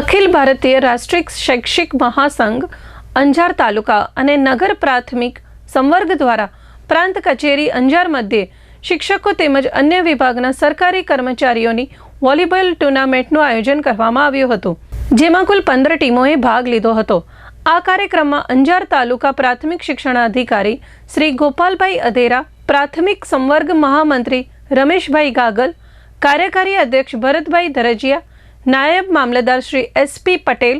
અખિલ ભારતીય રાષ્ટ્રીય શૈક્ષિક મહાસંઘ, અંજાર તાલુકા અને નગર પ્રાથમિક સંવર્ગ દ્વારા પ્રાંત કચેરી અંજાર મધ્યે શિક્ષકો તેમજ અન્ય વિભાગના સરકારી કર્મચારીઓની વોલીબોલ ટુર્નામેન્ટનું આયોજન કરવામાં આવ્યું હતું, જેમાં કુલ પંદર ટીમોએ ભાગ લીધો હતો. આ કાર્યક્રમમાં અંજાર તાલુકા પ્રાથમિક શિક્ષણાધિકારી શ્રી ગોપાલભાઈ અધેરા, પ્રાથમિક સંવર્ગ મહામંત્રી રમેશભાઈ ગાગલ, કાર્યકારી અધ્યક્ષ ભરતભાઈ ધરજીયા નાયબ મામલતદાર શ્રી એસપી પટેલ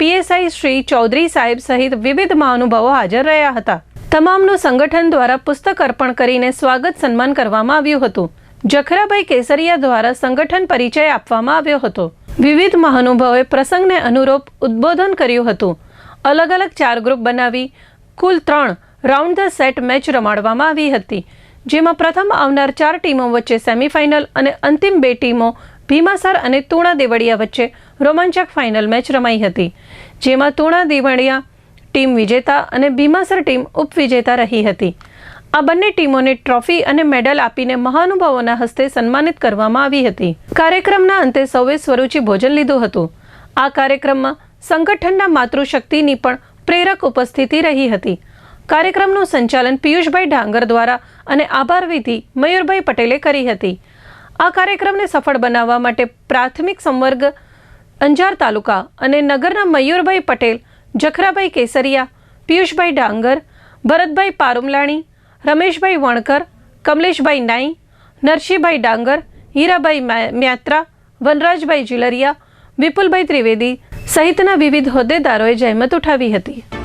પીએસઆઈ શ્રી ચૌધરી સાહેબ સહિત વિવિધ મહાનુભાવો હાજર રહ્યા હતા. તમામનું સંગઠન દ્વારા પુસ્તક અર્પણ કરીને સ્વાગત સન્માન કરવામાં આવ્યું હતું. જખરાભાઈ કેસરિયા દ્વારા સંગઠન પરિચય આપવામાં આવ્યો હતો. વિવિધ મહાનુભાવોએ પ્રસંગને અનુરૂપ ઉદ્બોધન કર્યું હતું. અલગ અલગ ચાર ગ્રુપ બનાવી કુલ ત્રણ રાઉન્ડ ધ સેટ મેચ રમાડવામાં આવી હતી. જેમાં પ્રથમ આવનાર ચાર ટીમો વચ્ચે સેમીફાઇનલ અને અંતિમ બે ટીમો ભીમાસર અને તુણા દેવળિયા વચ્ચે રોમાંચક ફાઇનલ મેચ રમાઈ હતી, જેમાં તુણા દેવળિયા ટીમ વિજેતા અને ભીમાસર ટીમ ઉપવિજેતા રહી હતી. આ બંને ટીમોને ટ્રોફી અને મેડલ આપીને મહાનુભાવોના હસ્તે સન્માનિત કરવામાં આવી હતી. કાર્યક્રમના અંતે સૌએ સ્વરૂચિ ભોજન લીધું હતું. આ કાર્યક્રમમાં સંગઠનના માતૃશક્તિની પણ પ્રેરક ઉપસ્થિતિ રહી હતી. કાર્યક્રમનું સંચાલન પિયુષભાઈ ડાંગર દ્વારા અને આભાર વિધિ મયુરભાઈ પટેલે કરી હતી. આ કાર્યક્રમને સફળ બનાવવા માટે પ્રાથમિક સંવર્ગ, અંજાર તાલુકા અને નગરના મયુરભાઈ પટેલ, જખરાભાઈ કેસરિયા, પિયુષભાઈ ડાંગર, ભરતભાઈ પારુમલાણી, રમેશભાઈ વણકર, કમલેશભાઈ નાઈ, નરસિંહભાઈ ડાંગર, હીરાભાઈ મ્યાત્રા, વનરાજભાઈ જીલરિયા, વિપુલભાઈ ત્રિવેદી સહિતના વિવિધ હોદ્દેદારોએ જહેમત ઉઠાવી હતી.